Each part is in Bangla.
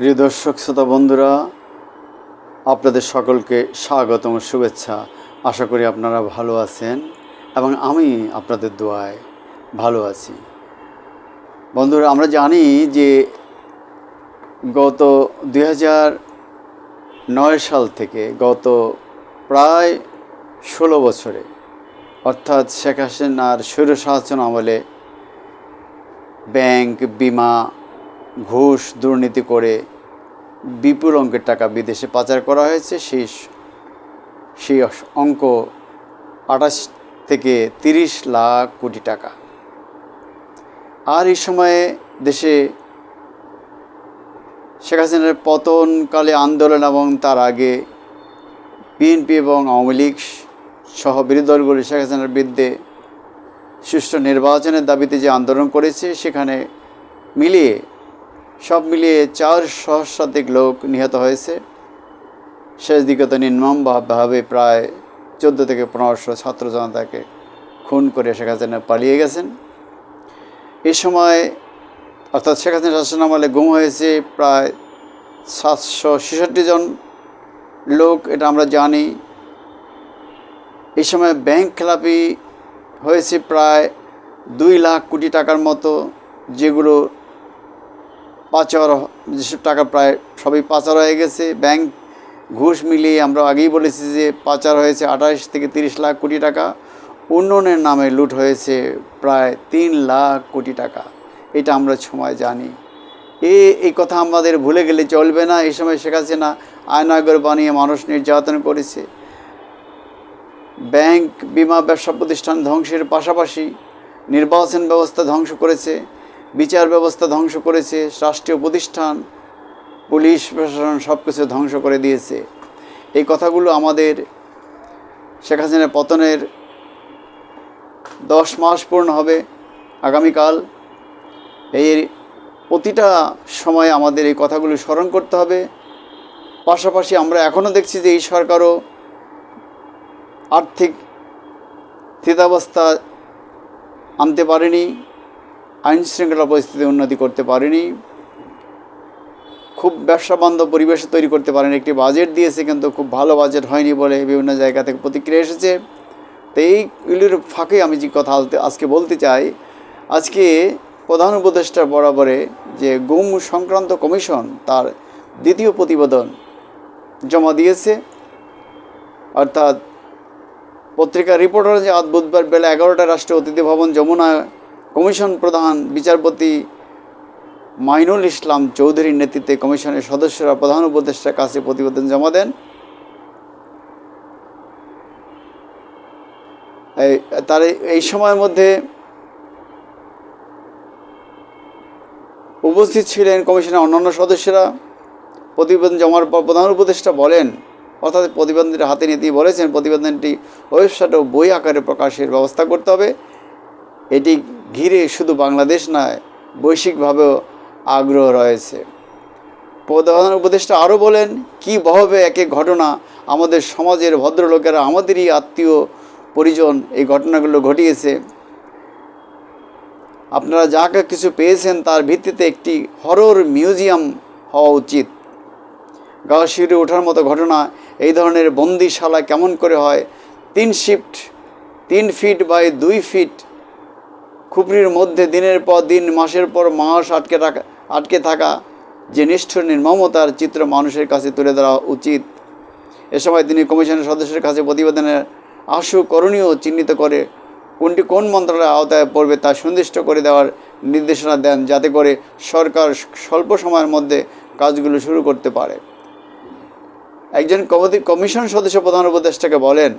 প্রিয় দর্শক, শ্রোতা বন্ধুরা, আপনাদের সকলকে স্বাগতম, শুভেচ্ছা। আশা করি আপনারা ভালো আছেন এবং আমি আপনাদের দোয়ায় ভালো আছি। বন্ধুরা, আমরা জানি যে গত দুই নয় সাল থেকে গত প্রায় ষোলো বছরে, অর্থাৎ শেখ হাসিনার স্বৈর শাসন আমলে ব্যাংক, বিমা ঘুষ, দুর্নীতি করে বিপুল অঙ্কের টাকা বিদেশে পাচার করা হয়েছে। সেই সেই অঙ্ক আঠাশ থেকে তিরিশ লাখ কোটি টাকা। আর এই সময়ে দেশে শেখ হাসিনার পতনকালে আন্দোলন এবং তার আগে বিএনপি এবং আওয়ামী লীগ সহ বিরোধী দলগুলি শেখ হাসিনার বিরুদ্ধে সুষ্ঠু নির্বাচনের দাবিতে যে আন্দোলন করেছে, সেখানে মিলিয়ে সব মিলিয়ে চার সহস্রাধিক লোক নিহত হয়েছে। শেষ দিকে তো নির্মমভাবে প্রায় চোদ্দ থেকে পনেরোশো ছাত্র জনতাকে খুন করে শেখ হাসিনা পালিয়ে গেছেন। এ সময় অর্থাৎ শেখ হাসিনা শাসন আমলে গুম হয়েছে প্রায় সাতশো ছেষট্টি জন লোক, এটা আমরা জানি। এই সময় ব্যাংক খেলাপি হয়েছে প্রায় দুই লাখ কোটি টাকার মতো, যেগুলো পাচার যেসব টাকা প্রায় সবই পাচার হয়ে গেছে। ব্যাংক ঘুষ মিলিয়ে আমরা আগেই বলেছি যে পাচার হয়েছে আঠাশ থেকে তিরিশ লাখ কোটি টাকা। উন্নয়নের নামে লুট হয়েছে প্রায় তিন লাখ কোটি টাকা। এটা আমরা সময় জানি। এ, এই কথা আমাদের ভুলে গেলে চলবে না। এই সময় শেখ হাসিনা আয়নাগর বানিয়ে মানুষ নির্যাতন করেছে। ব্যাংক, বিমা, ব্যবসা প্রতিষ্ঠান ধ্বংসের পাশাপাশি নির্বাচন ব্যবস্থা ধ্বংস করেছে। বিচার ব্যবস্থা ধ্বংস করেছে, রাষ্ট্রীয় প্রতিষ্ঠান, পুলিশ প্রশাসন সব কিছু ধ্বংস করে দিয়েছে। এই কথাগুলো আমাদের শেখ হাসিনার পতনের দশ মাস পূর্ণ হবে আগামীকাল। এই প্রতিটা সময় আমাদের এই কথাগুলো স্মরণ করতে হবে। পাশাপাশি আমরা এখনও দেখছি যে এই সরকারও আর্থিক স্থিতাবস্থা আনতে পারেনি। আইন শৃঙ্খলা পরিস্থিতি উন্নতি করতে পারেনি। খুব ব্যবসা বান্ধব পরিবেশ তৈরি করতে পারেনি, একটি বাজেট দিয়েছে কিন্তু খুব ভালো বাজেট হয়নি বলে বিভিন্ন জায়গা থেকে প্রতিক্রিয়া এসেছে। তো এইগুলির ফাঁকে আমি যে কথা আজকে বলতে চাই, আজকে প্রধান উপদেষ্টা বরাবরে যে গুম সংক্রান্ত কমিশন তার দ্বিতীয় প্রতিবেদন জমা দিয়েছে, অর্থাৎ পত্রিকা রিপোর্টার যে আজ বুধবার বেলা এগারোটা রাষ্ট্রীয় অতিথি ভবন যমুনা কমিশন প্রধান বিচারপতি মাইনুল ইসলাম চৌধুরীর নেতৃত্বে কমিশনের সদস্যরা প্রধান উপদেষ্টার কাছে প্রতিবেদন জমা দেন। তার এই সময়ের মধ্যে উপস্থিত ছিলেন কমিশনের অন্যান্য সদস্যরা। প্রতিবেদন জমার পর প্রধান উপদেষ্টা বলেন, অর্থাৎ প্রতিবেদনটি হাতে নিয়ে তিনি বলেছেন, প্রতিবেদনটি ওয়েবসাইট ও বই আকারে প্রকাশের ব্যবস্থা করতে হবে। এটি ঘিরে শুধু বাংলাদেশ নয়, বৈশ্বিকভাবেও আগ্রহ রয়েছে। প্রধান উপদেষ্টা আরও বলেন, কি বহবে এক এক ঘটনা আমাদের সমাজের ভদ্রলোকেরা আমাদেরই আত্মীয় পরিজন এই ঘটনাগুলো ঘটিয়েছে। আপনারা যা কিছু পেয়েছেন তার ভিত্তিতে একটি হরর মিউজিয়াম হওয়া উচিত। গা শিউরে ওঠার মতো ঘটনা, এই ধরনের বন্দিশালা কেমন করে হয়? তিন শিফট, তিন ফিট বাই দুই ফিট খুপড়ির মধ্যে দিনের পর দিন, মাসের পর মাস আটকে থাকা আটকে থাকা যে নিষ্ঠুর নির্মমতার চিত্র মানুষের কাছে তুলে ধরা উচিত। এ সময় তিনি কমিশনের সদস্যের কাছে প্রতিবেদনের আশু করণীয় চিহ্নিত করে কোনটি কোন মন্ত্রণালয়ের আওতায় পড়বে তা সুনির্দিষ্ট করে দেওয়ার নির্দেশনা দেন, যাতে করে সরকার স্বল্প সময়ের মধ্যে কাজগুলো শুরু করতে পারে। একজন কমিশন সদস্য প্রধান উপদেষ্টাকে বলেন,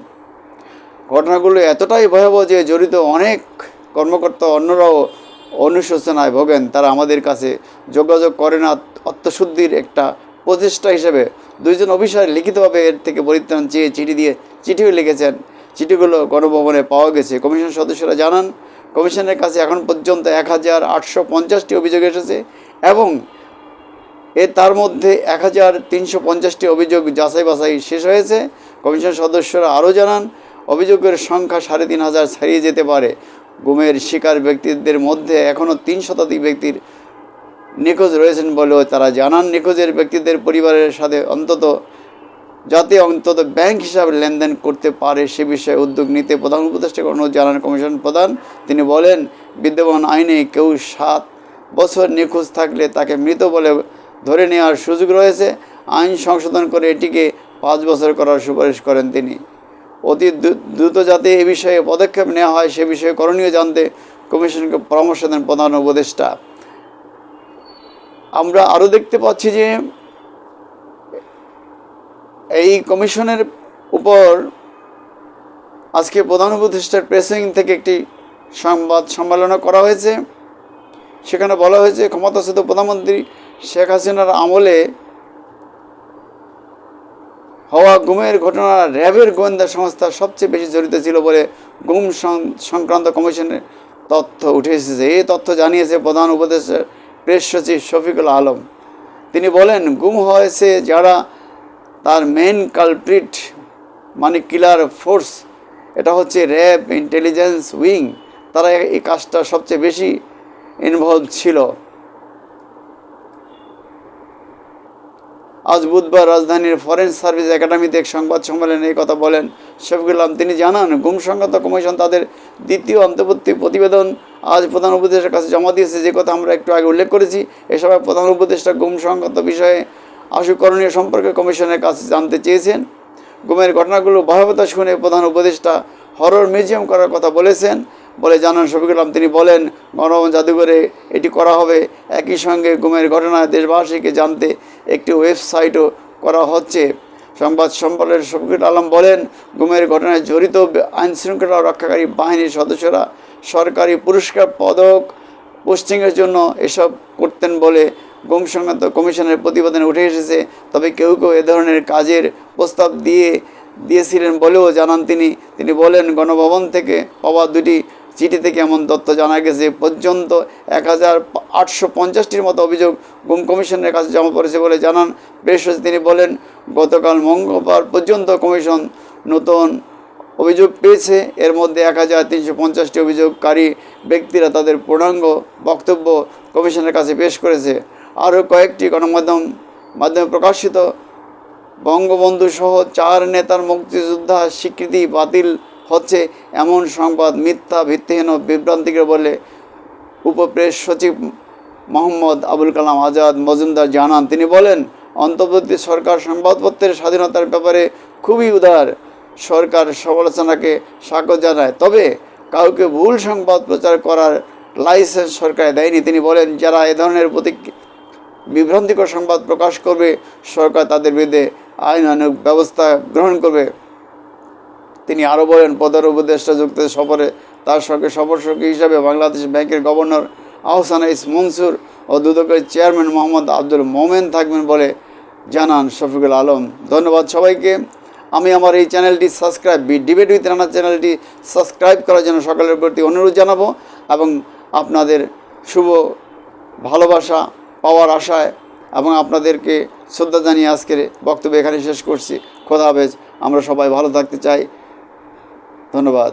ঘটনাগুলো এতটাই ভয়াবহ যে জড়িত অনেক কর্মকর্তা অন্যরাও অনুশোচনায় ভোগেন। তারা আমাদের কাছে যোগাযোগ করে না। আত্মশুদ্ধির একটা প্রচেষ্টা হিসেবে দুইজন অফিসার লিখিতভাবে এর থেকে পরিত্রাণ চেয়ে চিঠি দিয়ে চিঠিও লিখেছেন। চিঠিগুলো গণভবনে পাওয়া গেছে। কমিশন সদস্যরা জানান, কমিশনের কাছে এখন পর্যন্ত এক হাজার আটশো পঞ্চাশটি অভিযোগ এসেছে এবং এ তার মধ্যে এক হাজার তিনশো পঞ্চাশটি অভিযোগ যাচাই বাছাই শেষ হয়েছে। কমিশন সদস্যরা আরও জানান, অভিযোগের সংখ্যা সাড়ে তিন হাজার ছাড়িয়ে যেতে পারে। গুমের শিকার ব্যক্তিদের মধ্যে এখনও তিন শতাধিক ব্যক্তির নিখোঁজ রয়েছেন বলেও তারা জানান। নিখোঁজের ব্যক্তিদের পরিবারের সাথে অন্তত যাতে অন্তত ব্যাংক হিসাবে লেনদেন করতে পারে সে বিষয়ে উদ্যোগ নিতে প্রধান উপদেষ্টাকে অনুরোধ জানান কমিশন প্রধান। তিনি বলেন, বিদ্যমান আইনে কেউ সাত বছর নিখোঁজ থাকলে তাকে মৃত বলে ধরে নেওয়ার সুযোগ রয়েছে। আইন সংশোধন করে এটিকে পাঁচ বছর করার সুপারিশ করেন তিনি। অতি দ্রু- দ্রুত যাতে এ বিষয়ে পদক্ষেপ নেওয়া হয়, সে বিষয়ে করণীয় জানতে কমিশনকে পরামর্শ দেন প্রধান উপদেষ্টা। আমরা আরও দেখতে পাচ্ছি যে এই কমিশনের উপর আজকে প্রধান উপদেষ্টার প্রেসিং থেকে একটি সংবাদ সম্মেলন করা হয়েছে। সেখানে বলা হয়েছে, ক্ষমতাচ্যুত প্রধানমন্ত্রী শেখ হাসিনার আমলে হওয়া গুমের ঘটনা র্যাবের গোয়েন্দা সংস্থা সবচেয়ে বেশি জড়িত ছিল বলে গুম সংক্রান্ত কমিশনের তথ্য উঠে এসেছে এই তথ্য জানিয়েছে প্রধান উপদেষ্টার প্রেস সচিব শফিকুল আলম। তিনি বলেন, গুম হয়েছে যারা তার মেন কালপ্রিট মানে কিলার ফোর্স এটা হচ্ছে র্যাব ইন্টেলিজেন্স উইং তারা এই কাজটা সবচেয়ে বেশি ইনভলভ ছিল। আজ বুধবার রাজধানীর ফরেন সার্ভিস একাডেমিতে এক সংবাদ সম্মেলনে এই কথা বলেন শফিকুল আলম তিনি জানান, গুম কমিশন তাদের দ্বিতীয় অন্তর্বর্তী প্রতিবেদন আজ প্রধান উপদেষ্টার কাছে জমা দিয়েছে। যে কথা আমরা একটু আগে উল্লেখ করেছি, এ সময় প্রধান উপদেষ্টা গুম সংক্রান্ত বিষয়ে আশুকরণীয় সম্পর্কে কমিশনের কাছে জানতে চেয়েছেন। গুমের ঘটনাগুলো ভয়াবহতা শুনে প্রধান উপদেষ্টা হরর মিউজিয়াম করার কথা বলেছেন। বলে জানান শফিকুল আলম তিনি বলেন, গণভবন জাদুঘরে এটি করা হবে। একই সঙ্গে গুমের ঘটনায় দেশবাসীকে জানতে একটি ওয়েবসাইটও করা হচ্ছে। সংবাদ সম্মেলনে শফিকুল আলম বলেন, গুমের ঘটনায় জড়িত আইনশৃঙ্খলা রক্ষাকারী বাহিনীর সদস্যরা সরকারি পুরস্কার পদক পোস্টিংয়ের জন্য এসব করতেন বলে গুম সংক্রান্ত কমিশনের প্রতিবেদনে উঠে এসেছে। তবে কেউ কেউ এ ধরনের কাজের প্রস্তাব দিয়ে দিয়েছিলেন বলেও জানান তিনি। তিনি বলেন, গণভবন থেকে পাওয়া দুটি চিঠি থেকে এমন তথ্য জানা গেছে পর্যন্ত এক হাজার আটশো পঞ্চাশটির মতো অভিযোগ গুম কমিশনের কাছে জমা পড়েছে বলে জানান। বেশ তিনি বলেন, গতকাল মঙ্গলবার পর্যন্ত কমিশন নতুন অভিযোগ পেয়েছে। এর মধ্যে এক হাজার তিনশো পঞ্চাশটি অভিযোগকারী ব্যক্তিরা তাদের পূর্ণাঙ্গ বক্তব্য কমিশনের কাছে পেশ করেছে। আরও কয়েকটি গণমাধ্যম, মাধ্যমে প্রকাশিত বঙ্গবন্ধু সহ চার নেতার মুক্তিযোদ্ধা স্বীকৃতি বাতিল হচ্ছে এমন সংবাদ, মিথ্যা, ভিত্তিহীন ও বিভ্রান্তিকর বলে উপপ্রেস সচিব মোহাম্মদ আবুল কালাম আজাদ মজুমদার জানান। তিনি বলেন, অন্তর্বর্তী সরকার সংবাদপত্রের স্বাধীনতার ব্যাপারে খুবই উদার। সরকার সমালোচনাকে স্বাগত জানায়, তবে কাউকে ভুল সংবাদ প্রচার করার লাইসেন্স সরকার দেয়নি। তিনি বলেন, যারা এ ধরনের প্রতি বিভ্রান্তিকর সংবাদ প্রকাশ করবে, সরকার তাদের বিরুদ্ধে আইনানুগ ব্যবস্থা গ্রহণ করবে। তিনি আরও বলেন, প্রধান উপদেষ্টা যুক্তরাষ্ট্র সফরে তার সঙ্গে সফরসঙ্গী হিসাবে বাংলাদেশ ব্যাংকের গভর্নর আহসান ইস মনসুর ও দুদকের চেয়ারম্যান মোহাম্মদ আব্দুল মোমেন থাকবেন বলে জানান শফিকুল আলম। ধন্যবাদ সবাইকে। আমি আমার এই চ্যানেলটি subscribe, B debate with Rana চ্যানেলটি সাবস্ক্রাইব করার জন্য সকলের প্রতি অনুরোধ জানাব এবং আপনাদের শুভ ভালোবাসা পাওয়ার আশায় এবং আপনাদেরকে শ্রদ্ধা জানিয়ে আজকের বক্তব্য এখানে শেষ করছি। খোদা হাফেজ। আমরা সবাই ভালো থাকতে চাই। ধন্যবাদ।